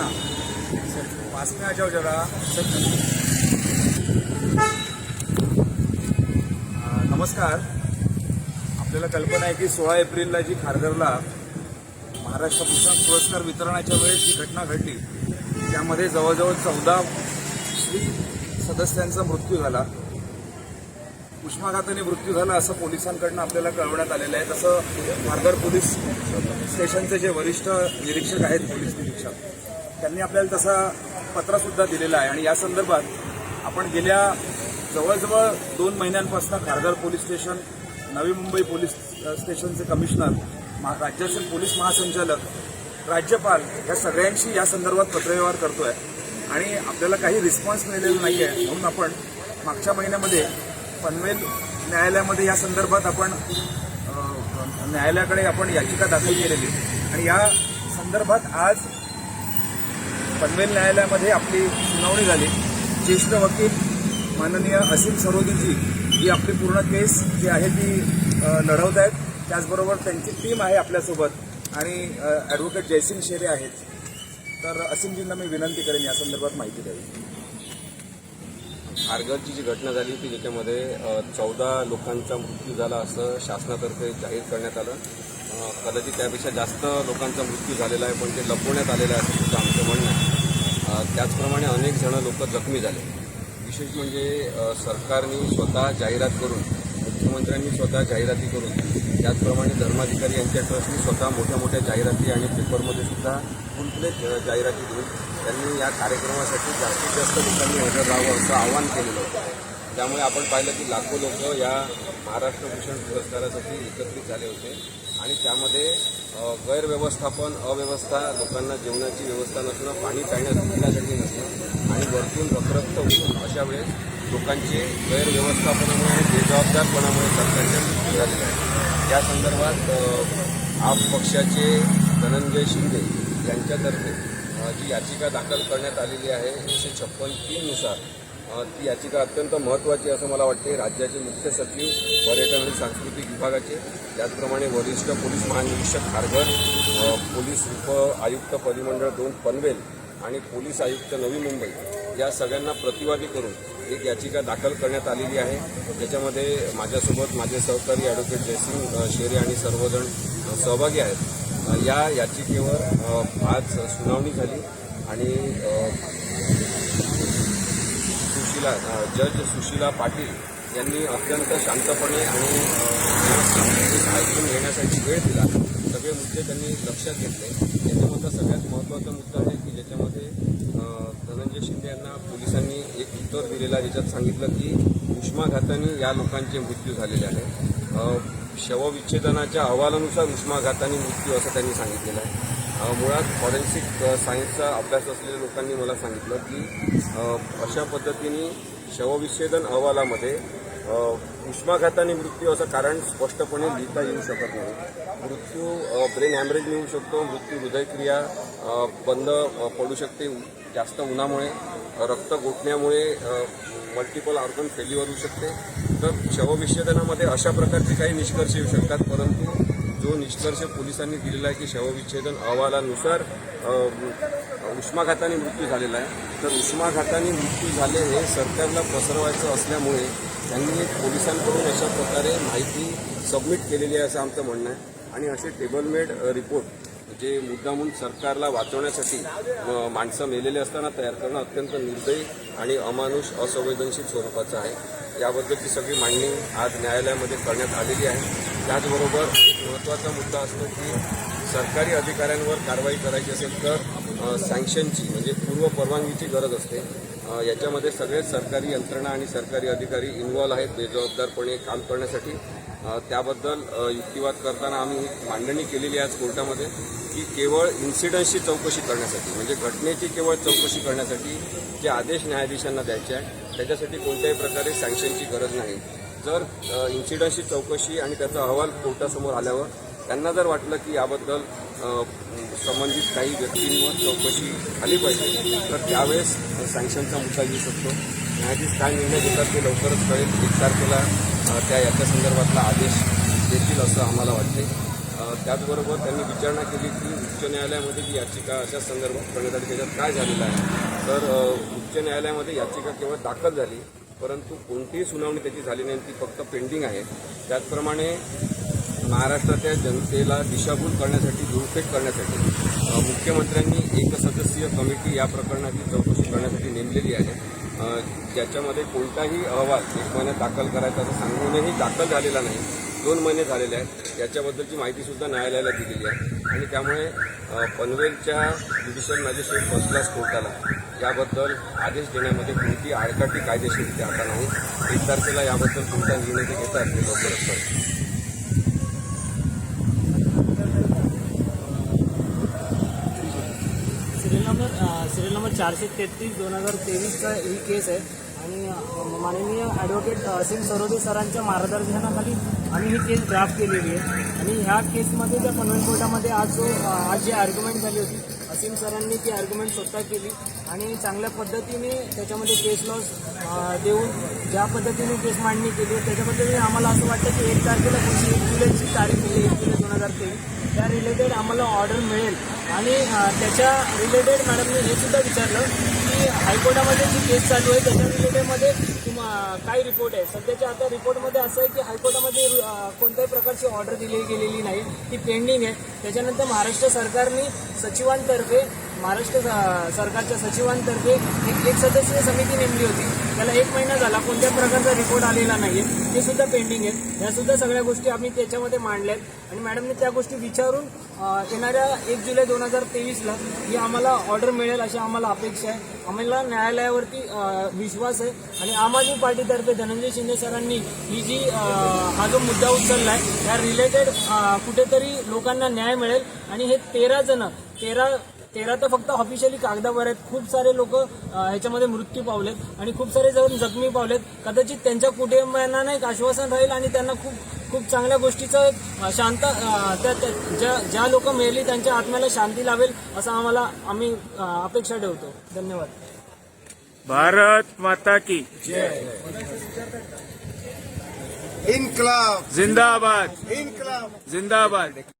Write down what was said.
ना. पास में आ जाओ जरा नमस्कार. आपल्याला कल्पना आहे की सोळा एप्रिलला जी खारघरला महाराष्ट्र भूषण पुरस्कार वितरणाच्या वेळेस जी घटना घडली त्यामध्ये जवळजवळ चौदा सदस्यांचा मृत्यू झाला. उष्माघाताने मृत्यू झाला असं पोलिसांकडनं आपल्याला कळवण्यात आलेलं आहे. तसं खारघर पोलीस स्टेशनचे जे वरिष्ठ निरीक्षक आहेत पोलीस निरीक्षक त्यांनी आपल्याला तसा पत्रसुद्धा दिलेला आहे. आणि या संदर्भात आपण गेल्या जवळजवळ दोन महिन्यांपासून Kharghar police station Navi Mumbai police स्टेशनचे कमिशनर महा- राज्याचे पोलीस महासंचालक राज्यपाल या सगळ्यांशी या संदर्भात पत्रव्यवहार करतो आहे आणि आपल्याला काही रिस्पॉन्स मिळालेला नाही आहे म्हणून आपण मागच्या महिन्यामध्ये पनवेल न्यायालयामध्ये या संदर्भात आपण न्यायालयाकडे आपण याचिका दाखल केलेली. आणि या संदर्भात आज पनवेल न्यायालयामध्ये आपली सुनावणी झाली. ज्येष्ठ वकील माननीय असीम सरोदीजी ही आपली पूर्ण केस जी आहे ती लढवत आहेत. त्याचबरोबर त्यांची टीम आहे आपल्यासोबत आणि ॲडव्होकेट जयसिंग शेरे आहेत. तर असीमजींना मी विनंती करेन या संदर्भात माहिती द्यावी. खारघरची जी घटना झाली होती ज्याच्यामध्ये चौदा लोकांचा मृत्यू झाला असं शासनातर्फे जाहीर करण्यात आलं. कदाचित त्यापेक्षा जास्त लोकांचा मृत्यू झालेला आहे पण ते लपवण्यात आलेलं आहे असं आमचं म्हणणं आहे. त्याचप्रमाणे अनेक जण लोक जखमी झाले. विशेष म्हणजे सरकारने स्वतः जाहिरात करून मुख्यमंत्र्यांनी स्वतः जाहिराती करून त्याचप्रमाणे धर्माधिकारी यांच्या ट्रस्टनी स्वतः मोठ्या मोठ्या जाहिराती आणि पेपरमध्ये सुद्धा फुलप्लेट जाहिराती देऊन त्यांनी या कार्यक्रमासाठी जास्तीत जास्त लोकांनी हजर राहावं असं आवाहन केलेलं होतं. त्यामुळे आपण पाहिलं की लाखो लोक या महाराष्ट्र भूषण पुरस्कारासाठी एकत्रित झाले होते. आणि त्यामध्ये गैरव्यवस्थापन अव्यवस्था लोकांना जेवणाची व्यवस्था नसणं पाणी प्याण्यास पिण्यासाठी नसणं आणि वरतून रखरक्त होणं अशा वेळेस लोकांचे गैरव्यवस्थापनामुळे आणि बेजबाबदारपणामुळे सरकारच्या मृत्यू झालेल्या आहे या संदर्भात आप पक्षाचे धनंजय शिंदे यांच्यातर्फे जी याचिका दाखल करण्यात आलेली आहे एकशे छप्पन तीननुसार ती याचिका अत्यंत महत्त्वाची असं मला वाटते राज्याचे मुख्य सचिव पर्यटन आणि सांस्कृतिक विभागाचे त्याचप्रमाणे वरिष्ठ पोलीस महानिरीक्षक खारघर पोलीस उप आयुक्त परिमंडळ दोन पनवेल आणि पोलीस आयुक्त नवी मुंबई या सगळ्यांना प्रतिवादी करून एक याचिका दाखल करण्यात आलेली आहे. ज्याच्यामध्ये माझ्यासोबत माझे सहकारी ॲडव्होकेट जयसिंग शेरे आणि सर्वजण सहभागी आहेत. या याचिकेवर आज सुनावणी झाली आणि सुशिला जज सुशीला पाटील यांनी अत्यंत शांतपणे आणि ऐकून घेण्यासाठी वेळ दिला. सगळे मुद्दे त्यांनी लक्षात घेतले. त्याच्यामध्ये सगळ्यात महत्त्वाचा मुद्दा आहे की ज्याच्यामध्ये धनंजय शिंदे यांना पोलिसांनी एक उत्तर दिलेला ज्याच्यात सांगितलं की उष्माघाताने या लोकांचे मृत्यू झालेले आहे. शवविच्छेदनाच्या अहवालानुसार उष्माघाताने मृत्यू असं त्यांनी सांगितलेलं आहे. मुळात फॉरेन्सिक सायन्सचा अभ्यास असलेल्या लोकांनी मला सांगितलं की अशा पद्धतीने शवविच्छेदन अहवालामध्ये उष्माघाताने मृत्यू असं कारण स्पष्टपणे लिहिता येऊ शकत नाही. मृत्यू ब्रेन हॅमरेज येऊ शकतो मृत्यू हृदयक्रिया बंद पडू शकते जास्त उन्हामुळे रक्त गोठण्यामुळे मल्टिपल ऑर्गन फेल्युअर होऊ शकते. तर शवविच्छेदनामध्ये अशा प्रकारचे काही निष्कर्ष येऊ शकतात परंतु जो निष्कर्ष पोलिसांनी दिलेला आहे की शवविच्छेदन अहवालानुसार उष्माघाताने मृत्यू झालेला आहे. तर उष्माघाताने मृत्यू झाले हे सरकारला पसरवायचं असल्यामुळे त्यांनी पोलिसांकडून अशा प्रकारे माहिती सबमिट केलेली आहे असं आमचं म्हणणं आहे. आणि असे टेबलमेड रिपोर्ट जे मुद्दामून सरकारला वाचवण्यासाठी माणसं मेलेले असताना तयार करणं अत्यंत निर्दयी आणि अमानुष असंवेदनशील स्वरूपाचं आहे. याबद्दलची सगळी मांडणी आज न्यायालयामध्ये करण्यात आलेली आहे. त्याचबरोबर महत्त्वाचा मुद्दा असतो की सरकारी अधिकाऱ्यांवर कारवाई करायची असेल तर सँक्शनची म्हणजे पूर्व परवानगीची गरज असते. याच्यामध्ये सगळेच सरकारी यंत्रणा आणि सरकारी अधिकारी इन्व्हॉल्व आहेत बेजबाबदारपणे काम करण्यासाठी. त्याबद्दल युक्तिवाद करताना आम्ही मांडणी केलेली आहे आज कोर्टामध्ये की केवळ इन्सिडन्सची चौकशी करण्यासाठी म्हणजे घटनेची केवळ चौकशी करण्यासाठी जे आदेश न्यायाधीशांना द्यायचे आहे त्याच्यासाठी कोणत्याही प्रकारे सँक्शनची गरज नाही. जर इन्सिडंटची चौकशी आणि त्याचा अहवाल कोर्टासमोर आल्यावर त्यांना जर वाटलं की याबद्दल संबंधित काही व्यक्तींवर चौकशी आली पाहिजे तर त्यावेळेस सँक्शनचा मुद्दा घेऊ शकतो. न्यायाधीश काय निर्णय घेतात ते लवकरच कळेल. एक तारखेला त्या याच्या संदर्भातला आदेश देतील असं आम्हाला वाटते त्याचबरोबर त्यांनी विचारणा केली की उच्च न्यायालयामध्ये जी याचिका अशा संदर्भात करण्यात आली त्याच्यात काय झालेलं आहे तर उच्च न्यायालयामध्ये याचिका केवळ दाखल झाली. परंतु कोणतीही सुनावणी त्याची झाली नाही. ती फक्त पेंडिंग आहे. त्याचप्रमाणे महाराष्ट्राच्या जनतेला दिशाभूल करण्यासाठी दुरुपयोग करण्यासाठी मुख्यमंत्र्यांनी एक सदस्यीय कमिटी या प्रकरणाची चौकशी करण्यासाठी नेमलेली आहे. ज्याच्यामध्ये कोणताही अहवाल एक महिन्यात दाखल करायचा असं सांगूनही दाखल झालेला नाही. दोन महिने झालेले आहेत. याच्याबद्दलची माहितीसुद्धा न्यायालयाला दिलेली आहे. आणि त्यामुळे पनवेलच्या ज्युडिशियल मॅजिस्ट्रेट फर्स्ट क्लास कोर्टाला याबद्दल आदेश देण्यामध्ये कोणती आडकाठी कायदेशीरित्या आता नाही. एक तारखेला याबद्दल कोणता निर्णय ते घेतात ते लवकरच कळेल. सिरियल नंबर सिरियल नंबर चारशे तेहतीस दोन हजार तेवीसचा ही केस आहे. आणि माननीय ॲडव्होकेट असीम सरोदे सरांच्या मार्गदर्शनाखाली आम्ही ही केस ड्राफ्ट केलेली आहे. आणि ह्या केसमध्ये त्या पनवेल कोर्टामध्ये आज जो आज जी आर्ग्युमेंट झाली होती असीम सरांनी ती आर्ग्युमेंट स्वतः केली आणि चांगल्या पद्धतीने त्याच्यामध्ये केस लॉस देऊन ज्या पद्धतीने केस मांडणी केली त्याच्याबद्दल त्याच्या पद्धतीने आम्हाला असं वाटतं की एक तारखेला कोणती एक जुलैची तारीख आहे एक जुलै दोन हजार तेवीस. त्या रिलेटेड आम्हाला ऑर्डर मिळेल. आणि त्याच्या रिलेटेड मॅडमने हे सुद्धा विचारलं की हायकोर्टामध्ये जी केस चालू आहे त्याच्या रिलेटेडमध्ये काय रिपोर्ट आहे सध्याच्या आता रिपोर्टमध्ये असं आहे की हायकोर्टामध्ये कोणत्याही प्रकारची ऑर्डर दिली गेलेली नाही. ती पेंडिंग आहे. त्याच्यानंतर महाराष्ट्र सरकारने सचिवांतर्फे महाराष्ट्र सरकारच्या सचिवांतर्फे एक एक सदस्यीय समिती नेमली होती. त्याला एक महिना झाला कोणत्या प्रकारचा रिपोर्ट आलेला नाही आहे ते सुद्धा पेंडिंग आहेत. ह्या सुद्धा सगळ्या गोष्टी आम्ही त्याच्यामध्ये मांडल्या आहेत. आणि मॅडमने त्या गोष्टी विचारून येणाऱ्या एक जुलै दोन हजार तेवीसला ही आम्हाला ऑर्डर मिळेल अशी आम्हाला अपेक्षा आहे. आम्हाला न्यायालयावरती विश्वास आहे. आणि आम आदमी पार्टीतर्फे धनंजय शिंदे सरांनी ही जी हा जो मुद्दा उचलला आहे त्या रिलेटेड कुठेतरी लोकांना न्याय मिळेल. आणि हे तेरा जण तेरा तेरा तर फक्त ऑफिशियली कागदावर आहेत. खूप सारे लोक ह्याच्यामध्ये मृत्यू पावलेत आणि खूप सारे जण जखमी पावलेत. कदाचित त्यांच्या कुटुंबियांना एक आश्वासन राहील आणि त्यांना खूप खूप चांगल्या गोष्टीचं एक शांत त्या ज्या ज्या लोक मेली त्यांच्या आत्म्याला शांती लावेल असं आम्हाला आम्ही अपेक्षा ठेवतो. धन्यवाद. भारत माता की इनकलाब. जिंदाबाद. इनकलाब. जिंदाबाद.